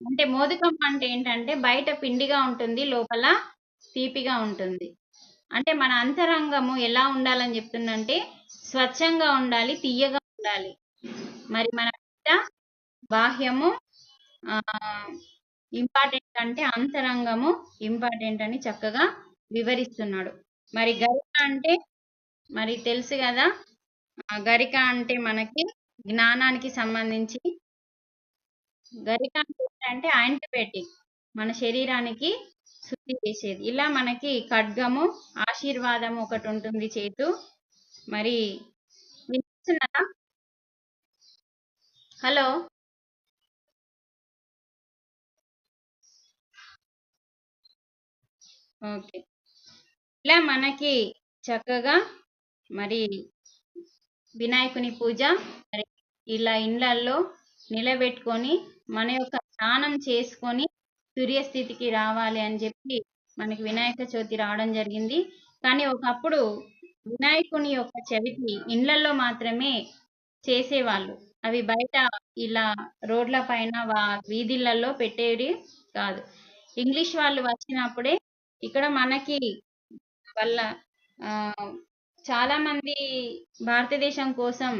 అంటే మోదకం అంటే ఏంటంటే బయట పిండిగా ఉంటుంది లోపల తీపిగా ఉంటుంది. అంటే మన అంతరంగము ఎలా ఉండాలని చెప్తుందంటే స్వచ్ఛంగా ఉండాలి తీయగా ఉండాలి. మరి మన బాహ్యము ఇంపార్టెంట్ అంటే అంతరంగము ఇంపార్టెంట్ అని చక్కగా వివరిస్తున్నాడు. మరి గరిక అంటే మరి తెలుసు కదా గరిక అంటే మనకి జ్ఞానానికి సంబంధించి గరిక అంటే ఏంటంటే యాంటీబయాటిక్. మన శరీరానికి శుద్ధి చేసేది. ఇలా మనకి ఖడ్గము ఆశీర్వాదము ఒకటి ఉంటుంది చేతు. మరి వినిపిస్తున్నారా హలో? ఓకే. ఇలా మనకి చక్కగా మరి వినాయకుని పూజ మరి ఇలా ఇండ్లల్లో నిలబెట్టుకొని మన యొక్క స్నానం చేసుకొని సూర్యస్థితికి రావాలి అని చెప్పి మనకి వినాయక చవితి రావడం జరిగింది. కానీ ఒకప్పుడు వినాయకుని యొక్క చవితి ఇండ్లలో మాత్రమే చేసేవాళ్ళు. అవి బయట ఇలా రోడ్ల పైన వా- వీధులలో పెట్టేవి కాదు. ఇంగ్లీష్ వాళ్ళు వచ్చినప్పుడే ఇక్కడ మనకి వాళ్ళ ఆ, చాలా మంది భారతదేశం కోసం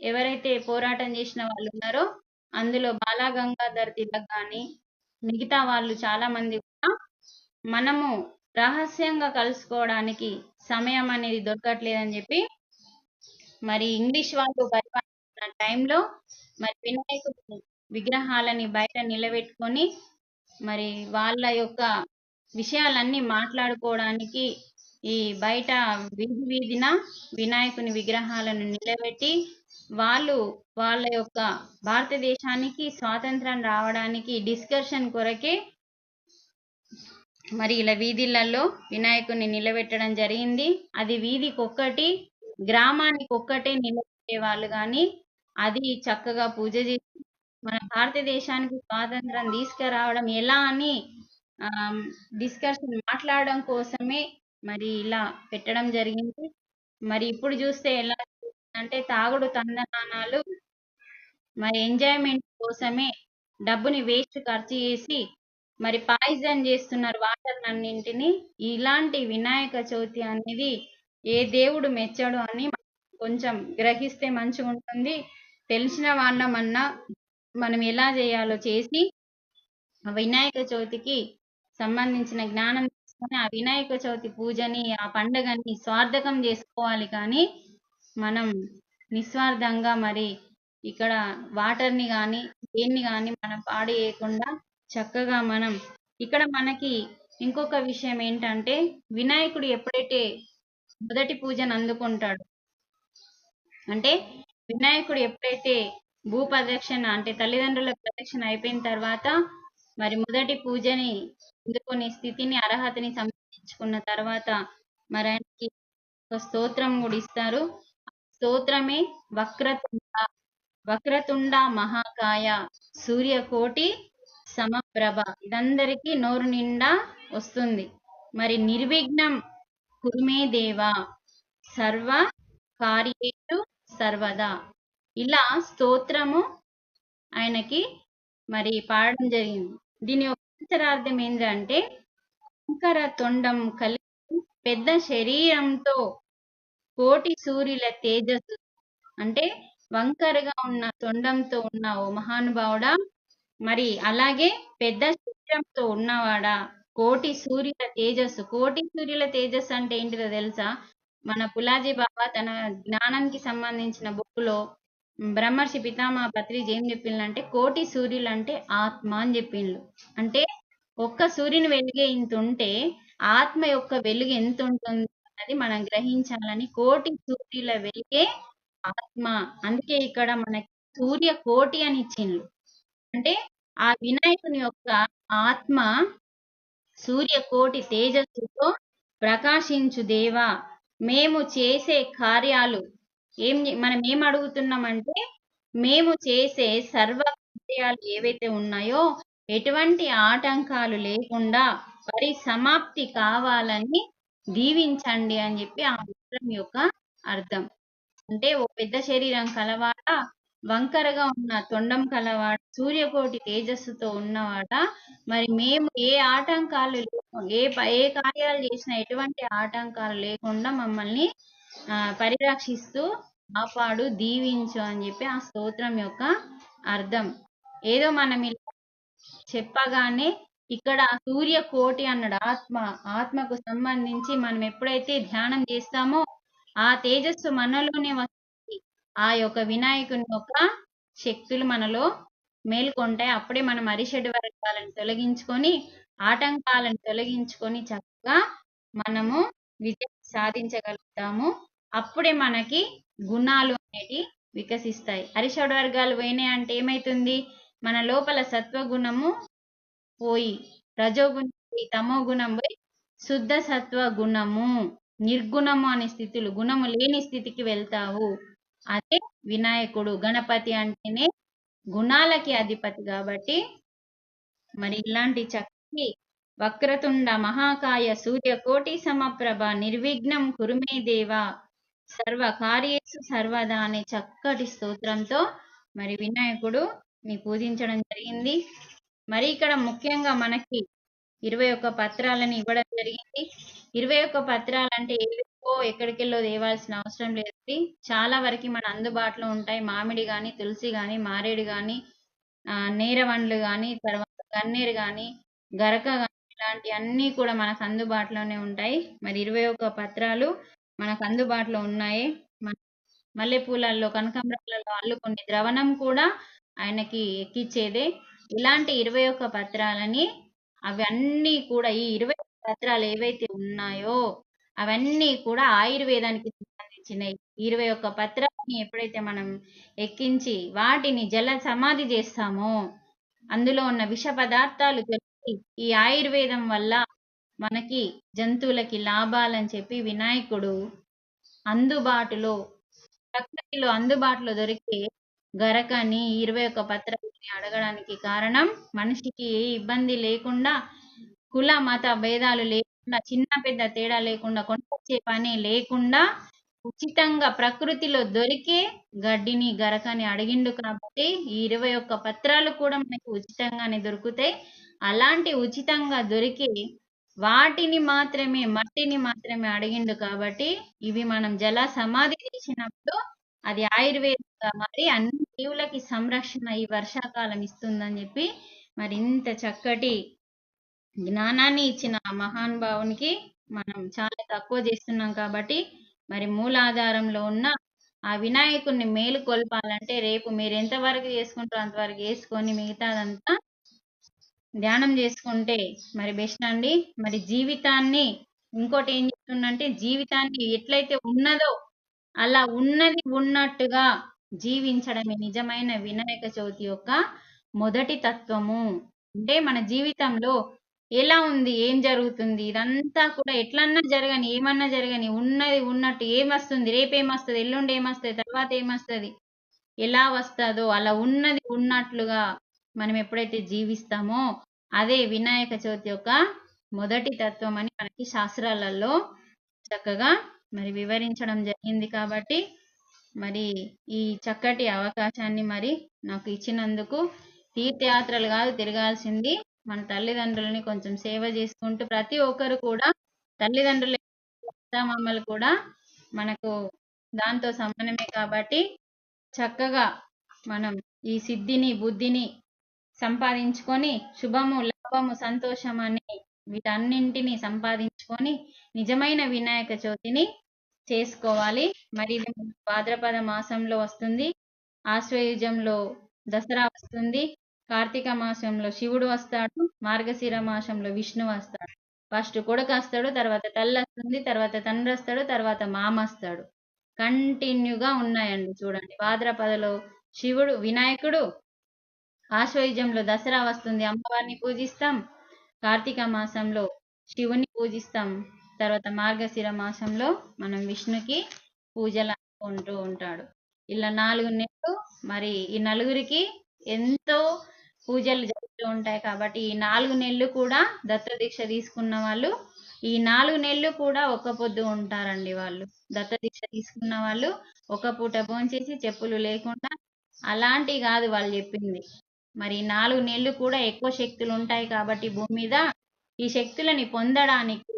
ఎవరైతే పోరాటం చేసిన వాళ్ళు ఉన్నారో అందులో బాలాగంగాధర్ తిలక్ కానీ మిగతా వాళ్ళు చాలా మంది కూడా మనము రహస్యంగా కలుసుకోవడానికి సమయం అనేది దొరకట్లేదని చెప్పి మరి ఇంగ్లీష్ వాళ్ళు పరిపాలిస్తున్న టైంలో మరి వినాయకుడు విగ్రహాలని బయట నిలబెట్టుకొని మరి వాళ్ళ యొక్క విషయాలన్నీ మాట్లాడుకోవడానికి ఈ బయట వీధి వీధిన వినాయకుని విగ్రహాలను నిలబెట్టి వాళ్ళు వాళ్ళ యొక్క భారతదేశానికి స్వాతంత్రం రావడానికి డిస్కషన్ కొరకే మరి ఇలా వీధిలలో వినాయకుని నిలబెట్టడం జరిగింది. అది వీధికి ఒక్కటి గ్రామానికి ఒక్కటే నిలబెట్టే వాళ్ళు కానీ అది చక్కగా పూజ చేసి మన భారతదేశానికి స్వాతంత్రం తీసుకురావడం ఎలా అని డిస్కషన్ మాట్లాడడం కోసమే మరి ఇలా పెట్టడం జరిగింది. మరి ఇప్పుడు చూస్తే ఎలా అంటే తాగుడు తందనాలు మరి ఎంజాయ్మెంట్ కోసమే డబ్బుని వేస్ట్ ఖర్చు చేసి మరి పాయిజన్ చేస్తున్నారు వాటర్ అన్నింటిని. ఇలాంటి వినాయక చవితి అనేది ఏ దేవుడు మెచ్చడు అని కొంచెం గ్రహిస్తే మంచిగా ఉంటుంది. తెలిసిన వాళ్ళమన్నా మనం ఎలా చేయాలో చేసి ఆ వినాయక చవితికి సంబంధించిన జ్ఞానం తీసుకొని ఆ వినాయక చవితి పూజని ఆ పండగని స్వార్థకం చేసుకోవాలి కానీ మనం నిస్వార్థంగా మరి ఇక్కడ వాటర్ని కానీ దేన్ని కానీ మనం పాడేయకుండా చక్కగా మనం ఇక్కడ మనకి ఇంకొక విషయం ఏంటంటే వినాయకుడు ఎప్పుడైతే మొదటి పూజను అందుకుంటాడు అంటే వినాయకుడు ఎప్పుడైతే భూ ప్రదక్షిణ అంటే తల్లిదండ్రుల ప్రదక్షిణ అయిపోయిన తర్వాత మరి మొదటి పూజని అందుకునే స్థితిని అర్హతని సంపాదించుకున్న తర్వాత మరి ఆయనకి ఒక స్తోత్రం కూడా ఇస్తారు. స్తోత్రమే వక్రతుండ వక్రతుండ మహాకాయ సూర్యకోటి సమప్రభ. ఇదందరికీ నోరు నిండా వస్తుంది. మరి నిర్విఘ్నం కురుమే దేవా సర్వ కార్యేషు సర్వదా. ఇలా స్తోత్రము ఆయనకి మరి పాడడం జరిగింది. దీని ఉత్తరార్థం ఏంటంటే శంకర తొండం కలిగి పెద్ద శరీరంతో కోటి సూర్యుల తేజస్సు అంటే వంకరగా ఉన్న తొండంతో ఉన్న ఓ మహానుభావుడా మరి అలాగే పెద్ద శరీరంతో ఉన్నవాడా కోటి సూర్యుల తేజస్సు. కోటి సూర్యుల తేజస్సు అంటే ఏంటిదో తెలుసా? మన పులాజీ బాబా తన జ్ఞానానికి సంబంధించిన బుక్కులో బ్రహ్మర్షి పితామహ పత్రిజ ఏం చెప్పిందంటే కోటి సూర్యులు అంటే ఆత్మ అని చెప్పిండ్రు అంటే ఒక్క సూర్యుని వెలుగే ఇంత ఉంటే ఆత్మ యొక్క వెలుగు ఎంత ఉంటుంది అన్నది మనం గ్రహించాలని కోటి సూర్యుల వెలుగే ఆత్మ. అందుకే ఇక్కడ మనకి సూర్య కోటి అని ఇచ్చిండ్రు అంటే ఆ వినాయకుని యొక్క ఆత్మ సూర్య కోటి తేజస్సుతో ప్రకాశించు దేవా. మేము చేసే కార్యాలు ఏం మనం ఏం అడుగుతున్నామంటే మేము చేసే సర్వ విషయాలు ఏవైతే ఉన్నాయో ఎటువంటి ఆటంకాలు లేకుండా పరిసమాప్తి కావాలని దీవించండి అని చెప్పి ఆ మంత్రం యొక్క అర్థం. అంటే ఓ పెద్ద శరీరం కలవాడ వంకరగా ఉన్న తొండం కలవాడ సూర్యకోటి తేజస్సుతో ఉన్నవాడ మరి మేము ఏ ఆటంకాలు ఏ ఏ కార్యాలు చేసినా ఎటువంటి ఆటంకాలు లేకుండా మమ్మల్ని పరిరక్షిస్తూ కాపాడు దీవించు అని చెప్పి ఆ స్తోత్రం యొక్క అర్థం. ఏదో మనం ఇలా చెప్పగానే ఇక్కడ సూర్య కోటి అన్నాడు ఆత్మ ఆత్మకు సంబంధించి మనం ఎప్పుడైతే ధ్యానం చేస్తామో ఆ తేజస్సు మనలోనే వస్తుంది. ఆ యొక్క వినాయకుని యొక్క శక్తులు మనలో మేల్కొంటాయి. అప్పుడే మనం అరిషడ్ వర్గాలను తొలగించుకొని ఆటంకాలను తొలగించుకొని చక్కగా మనము విజయం సాధించగలుగుతాము. అప్పుడే మనకి గుణాలు అనేవి వికసిస్తాయి. అరిషడ్ వర్గాలు పోయినాయి అంటే ఏమైతుంది? మన లోపల సత్వగుణము పోయి రజోగుణం పోయి తమో గుణం పోయి శుద్ధ సత్వ గుణము నిర్గుణము అనే స్థితులు గుణము లేని స్థితికి వెళ్తావు. అదే వినాయకుడు గణపతి అంటేనే గుణాలకి అధిపతి కాబట్టి మరి ఇలాంటి చక్కటి వక్రతుండ మహాకాయ సూర్య కోటి సమప్రభ నిర్విఘ్నం కురుమే దేవ సర్వ కార్యేసు సర్వదా అనే చక్కటి స్తోత్రంతో మరి వినాయకుడు ని పూజించడం జరిగింది. మరి ఇక్కడ ముఖ్యంగా మనకి ఇరవై ఒక్క పత్రాలని ఇవ్వడం జరిగింది. ఇరవై ఒక్క పత్రాలు అంటే ఏవో ఎక్కడికెళ్ళో తేవాల్సిన అవసరం లేదు చాలా వరకు మన అందుబాటులో ఉంటాయి. మామిడి కానీ తులసి కానీ మారేడు కానీ నేరవండ్లు కానీ తర్వాత గన్నేరు కానీ గరక కానీ ఇలాంటి అన్నీ కూడా మనకు అందుబాటులోనే ఉంటాయి. మరి ఇరవై ఒక్క పత్రాలు మనకు అందుబాటులో ఉన్నాయి మల్లెపూలల్లో కనకాంబరాలలో అల్లుకునే ద్రవణం కూడా ఆయనకి ఎక్కిచ్చేదే. ఇలాంటి ఇరవై ఒక్క పత్రాలని అవన్నీ కూడా ఈ ఇరవై పత్రాలు ఏవైతే ఉన్నాయో అవన్నీ కూడా ఆయుర్వేదానికి సంబంధించినవి ఇరవై ఒక్క పత్రాలని ఎప్పుడైతే మనం ఎక్కించి వాటిని జల సమాధి చేస్తామో అందులో ఉన్న విష పదార్థాలు తొలగి, ఈ ఆయుర్వేదం వల్ల మనకి జంతువులకి లాభాలని చెప్పి వినాయకుడు అందుబాటులో ప్రకృతిలో అందుబాటులో దొరికే గరకని ఇరవై ఒక్క పత్రాలని అడగడానికి కారణం మనిషికి ఏ ఇబ్బంది లేకుండా కుల మత భేదాలు లేకుండా చిన్న పెద్ద తేడా లేకుండా కొనుకొచ్చే పని లేకుండా ఉచితంగా ప్రకృతిలో దొరికే గడ్డిని గరకని అడిగిండు కాబట్టి ఈ ఇరవై ఒక్క పత్రాలు కూడా మనకి ఉచితంగానే దొరుకుతాయి. అలాంటి ఉచితంగా దొరికే వాటిని మాత్రమే మట్టిని మాత్రమే అడిగిండు కాబట్టి ఇవి మనం జల సమాధి చేసినప్పుడు అది ఆయుర్వేదంగా మరి అన్ని జీవులకి సంరక్షణ ఈ వర్షాకాలం ఇస్తుందని చెప్పి మరి ఇంత చక్కటి జ్ఞానాన్ని ఇచ్చిన ఆ మహానుభావునికి మనం చాలా తక్కువ చేస్తున్నాం కాబట్టి మరి మూలాధారంలో ఉన్న ఆ వినాయకుడిని మేలు కొల్పాలంటే రేపు మీరు ఎంతవరకు చేసుకుంటారో అంతవరకు వేసుకొని మిగతాదంతా ధ్యానం చేసుకుంటే మరి బెస్ట్ అండి. మరి జీవితాన్ని ఇంకోటి ఏం చెప్తుందంటే జీవితాన్ని ఎట్లయితే ఉన్నదో అలా ఉన్నది ఉన్నట్టుగా జీవించడమే నిజమైన వినాయక చవితి యొక్క మొదటి తత్వము. అంటే మన జీవితంలో ఎలా ఉంది ఏం జరుగుతుంది ఇదంతా కూడా ఎట్లన్నా జరగని ఏమన్నా జరగని ఉన్నది ఉన్నట్టు ఏమొస్తుంది రేపేమొస్తుంది ఎల్లుండి ఏమొస్తుంది తర్వాత ఏమొస్తుంది ఎలా వస్తుందో అలా ఉన్నది ఉన్నట్లుగా మనం ఎప్పుడైతే జీవిస్తామో అదే వినాయక చవితి యొక్క మొదటి తత్వం అని మనకి శాస్త్రాలలో చక్కగా మరి వివరించడం జరిగింది కాబట్టి మరి ఈ చక్కటి అవకాశాన్ని మరి నాకు ఇచ్చినందుకు తీర్థయాత్రలు కాదు తిరగాల్సింది మన తల్లిదండ్రులని కొంచెం సేవ చేసుకుంటూ ప్రతి ఒక్కరు కూడా తల్లిదండ్రుల మమ్మల్ని కూడా మనకు దాంతో సమానమే కాబట్టి చక్కగా మనం ఈ సిద్ధిని బుద్ధిని సంపాదించుకొని శుభము లాభము సంతోషం అనే వీటన్నింటిని సంపాదించుకొని నిజమైన వినాయక చవితిని చేసుకోవాలి. మరి ఇది భాద్రపద మాసంలో వస్తుంది. ఆశ్వయుజంలో దసరా వస్తుంది. కార్తీక మాసంలో శివుడు వస్తాడు. మార్గశిర మాసంలో విష్ణు వస్తాడు. ఫస్ట్ కొడుకు వస్తాడు తర్వాత తల్లి వస్తుంది తర్వాత తండ్రి వస్తాడు తర్వాత మామ వస్తాడు. కంటిన్యూగా ఉన్నాయండి చూడండి. భాద్రపదలో శివుడు వినాయకుడు ఆశ్వయుజంలో దసరా వస్తుంది. అమ్మవారిని పూజిస్తాం. కార్తీక మాసంలో శివుని పూజిస్తాం. తర్వాత మార్గశిర మాసంలో మనం విష్ణుకి పూజలు అనుకుంటూ ఉంటాడు. ఇలా నాలుగు నెలలు మరి ఈ నలుగురికి ఎంతో పూజలు జరుగుతూ ఉంటాయి కాబట్టి ఈ నాలుగు నెలలు కూడా దత్తదీక్ష తీసుకున్న వాళ్ళు ఈ నాలుగు నెలలు కూడా ఒక్క పొద్దు ఉంటారండి వాళ్ళు. దత్తదీక్ష తీసుకున్న వాళ్ళు ఒక పూట భోంచేసి చెప్పులు లేకుండా అలాంటి కాదు వాళ్ళు చెప్పింది. మరి నాలుగు నెలలు కూడా ఎక్కువ శక్తులు ఉంటాయి కాబట్టి భూమి మీద ఈ శక్తులని పొందడానికి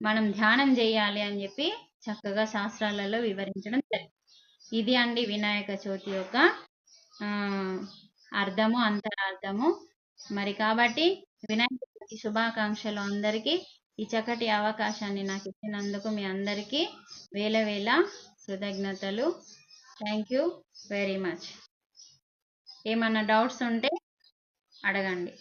మనం ధ్యానం చేయాలి అని చెప్పి చక్కగా శాస్త్రాలలో వివరించడం జరిగింది. ఇది అండి వినాయక చవితి యొక్క అర్థము అంతరార్థము. మరి కాబట్టి వినాయక చవితి శుభాకాంక్షలు అందరికీ. ఈ చక్కటి అవకాశాన్ని నాకు ఇచ్చినందుకు మీ అందరికీ వేల వేల కృతజ్ఞతలు. థ్యాంక్ యూ వెరీ మచ్ ఏమన్నా డౌట్స్ ఉంటే అడగండి.